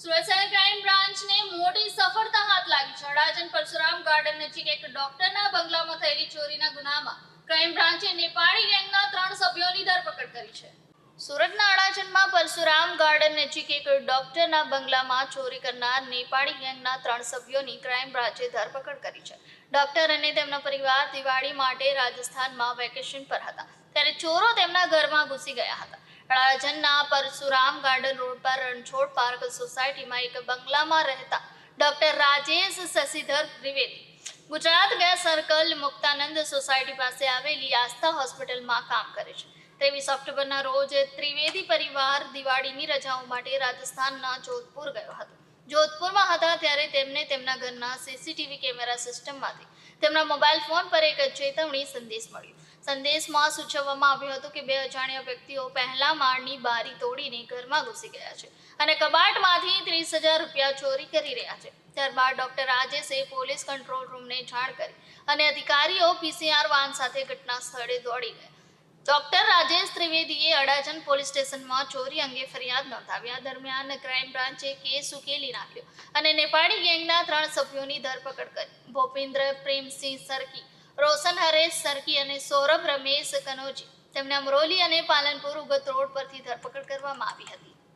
સુરત શહેર બ્રાન્ચને મોટી સફળતા હાથ લાગી છે. અડાજણ પરશુરામ ગાર્ડન નજીક એક ડોક્ટરના બંગલામાં થયેલી ચોરીના ગુનામાં ક્રાઇમ બ્રાન્ચે નેપાળી ગેંગના ત્રણ સભ્યોની ધરપકડ કરી છે. સુરતના અડાજણમાં પરશુરામ ગાર્ડન નજીક એક ડોક્ટરના બંગલામાં ચોરી કરનાર નેપાળી ગેંગના ત્રણ સભ્યોની ક્રાઇમ બ્રાન્ચે ધરપકડ કરી છે. ડોક્ટર અને તેમનો પરિવાર દિવાળી માટે રાજસ્થાનમાં વેકેશન પર હતા. ત્યારે ચોરો તેમના ઘરમાં ઘૂસી ગયા હતા. અડાજણના પરશુરામ ગાર્ડન રોડ પર રણછોડ પાર્ક સોસાયટીમાં એક બંગલામાં રહેતા doctor Rajesh Shashidhar Trivedi Gujarat gas circle Muktanand society પાસે આવેલી આસ્થા હોસ્પિટલમાં કામ કરે છે. ત્રેવીસ ઓક્ટોબરના રોજ ત્રિવેદી પરિવાર દિવાળીની રજાઓ માટે રાજસ્થાનના જોધપુર ગયો હતો. જોધપુરમાં હતા ત્યારે તેમને તેમના ઘરના સીસીટીવી કેમેરા સિસ્ટમમાંથી તેમના મોબાઈલ ફોન પર એક ચેતવણી સંદેશ મળ્યો. સંદેશમાં સૂચવવામાં આવ્યું હતું કે બે અજાણ્યા વ્યક્તિઓ પહેલા માળની બારી તોડીને ઘરમાં ઘૂસી ગયા છે અને કબાટમાંથી ત્રીસ હજાર રૂપિયા ચોરી કરી રહ્યા છે. ત્યારબાદ ડોક્ટર રાજેશે પોલીસ કંટ્રોલ રૂમને જાણ કરી અને અધિકારીઓ પીસીઆર વાન સાથે ઘટના સ્થળે દોડી ગયા. ડોક્ટર રાજેશ ત્રિવેદીએ અડાજણ પોલીસ સ્ટેશનમાં ચોરી અંગે ફરિયાદ નોંધાવ્યા. દરમિયાન ક્રાઇમ બ્રાન્ચે કેસ ઉકેલી નાખ્યો અને નેપાળી ગેંગના ત્રણ સભ્યોની ધરપકડ કરી. ભૂપેન્દ્ર, પ્રેમસિંહ સરકી રોશન હરેશ સરકી અને સૌરભ રમેશ કનોજી તેમને અમરોલી અને પાલનપુર ઉગત રોડ પરથી ધરપકડ કરવામાં આવી હતી.